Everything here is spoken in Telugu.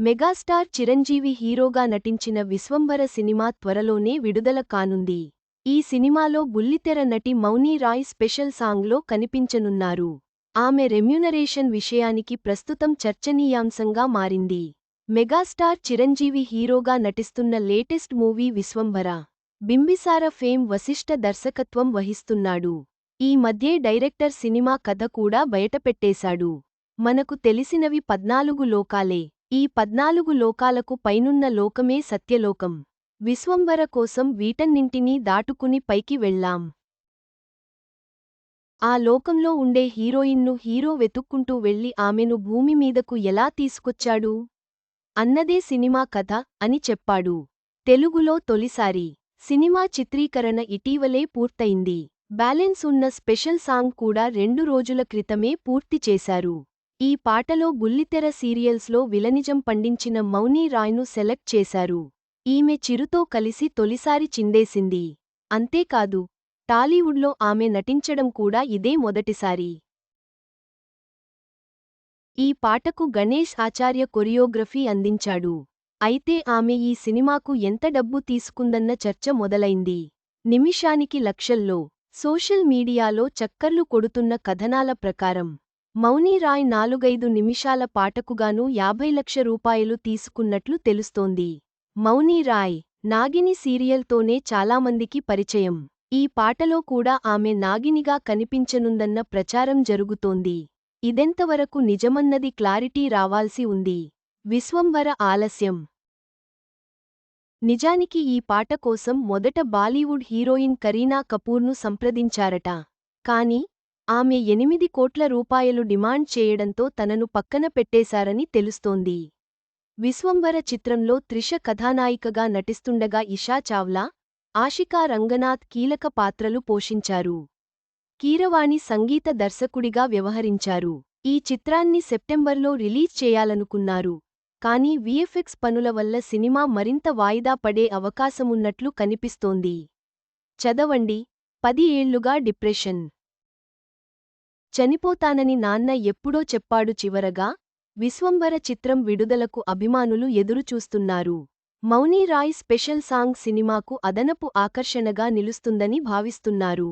మెగాస్టార్ చిరంజీవి హీరోగా నటించిన విశ్వంభర సినిమా త్వరలోనే విడుదల కానుంది. ఈ సినిమాలో బుల్లితెర నటి మౌనీ రాయ్ స్పెషల్ సాంగ్లో కనిపించనున్నారు. ఆమె రెమ్యునరేషన్ విషయానికి ప్రస్తుతం చర్చనీయాంశంగా మారింది. మెగాస్టార్ చిరంజీవి హీరోగా నటిస్తున్న latest movie Vishwambhara. Bimbisara fame Vashishta దర్శకత్వం వహిస్తున్నాడు. ఈ మధ్యే డైరెక్టర్ సినిమా కథ కూడా బయటపెట్టేశాడు. మనకు తెలిసినవి పద్నాలుగు లోకాలే. ఈ పద్నాలుగు లోకాలకు పైనున్న లోకమే సత్యలోకం. విశ్వంవర కోసం వీటన్నింటినీ దాటుకుని పైకి వెళ్ళాం ఆ లోకంలో ఉండే హీరోయిన్ను హీరో వెతుక్కుంటూ వెళ్ళి ఆమెను భూమి మీదకు ఎలా తీసుకొచ్చాడు? అన్నదే సినిమా కథ అని చెప్పాడు. తెలుగులో తొలిసారి. సినిమా చిత్రీకరణ ఇటీవలే పూర్తయింది. బ్యాలెన్స్ ఉన్న స్పెషల్ సాంగ్ కూడా రెండు రోజుల క్రితమే పూర్తి చేశారు. ఈ పాటలో బుల్లితెర సీరియల్స్లో విలనిజం పండించిన మౌనీ రాయ్ను సెలెక్ట్ చేశారు. ఈమె చిరుతో కలిసి తొలిసారి చిందేసింది. అంతేకాదు టాలీవుడ్లో ఆమె నటించడం కూడా ఇదే మొదటిసారి. ఈ పాటకు గణేష్ ఆచార్య కొరియోగ్రఫీ అందించాడు. అయితే ఆమె ఈ సినిమాకు ఎంత డబ్బు తీసుకుందన్న చర్చ మొదలైంది. నిమిషానికి లక్షల్లో సోషల్ మీడియాలో చక్కర్లు కొడుతున్న కథనాల ప్రకారం. మౌనీ రాయ్ నాలుగైదు నిమిషాల పాటకుగాను యాభై లక్ష రూపాయలు తీసుకున్నట్లు తెలుస్తోంది. మౌనీ రాయ్ నాగిని సీరియల్తోనే చాలామందికి పరిచయం. ఈ పాటలో కూడా ఆమె నాగినిగా కనిపించనుందన్న ప్రచారం జరుగుతోంది. ఇదెంతవరకు నిజమన్నది క్లారిటీ రావాల్సి ఉంది. విశ్వంవర ఆలస్యం. నిజానికి ఈ పాట కోసం మొదట బాలీవుడ్ హీరోయిన్ కరీనా కపూర్ను సంప్రదించారట. కాని ఆమె ఎనిమిది కోట్ల రూపాయలు డిమాండ్ చేయడంతో తనను పక్కన పెట్టేశారని తెలుస్తోంది. విశ్వంవర చిత్రంలో త్రిష కథానాయికగా నటిస్తుండగా ఇషా చావ్లా ఆషికా రంగనాథ్ కీలక పాత్రలు పోషించారు. కీరవాణి సంగీత దర్శకుడిగా వ్యవహరించారు. ఈ చిత్రాన్ని సెప్టెంబర్లో రిలీజ్ చేయాలనుకున్నారు. కానీ విఎఫ్ఎక్స్ పనుల వల్ల సినిమా మరింత వాయిదా పడే అవకాశమున్నట్లు కనిపిస్తోంది. చదవండి. పది ఏళ్ళుగా డిప్రెషన్. చనిపోతానని నాన్న ఎప్పుడో చెప్పాడు చివరగా విశ్వంబర చిత్రం విడుదలకు అభిమానులు ఎదురుచూస్తున్నారు మౌనీ రాయ్ స్పెషల్ సాంగ్ సినిమాకు అదనపు ఆకర్షణగా నిలుస్తుందని భావిస్తున్నారు.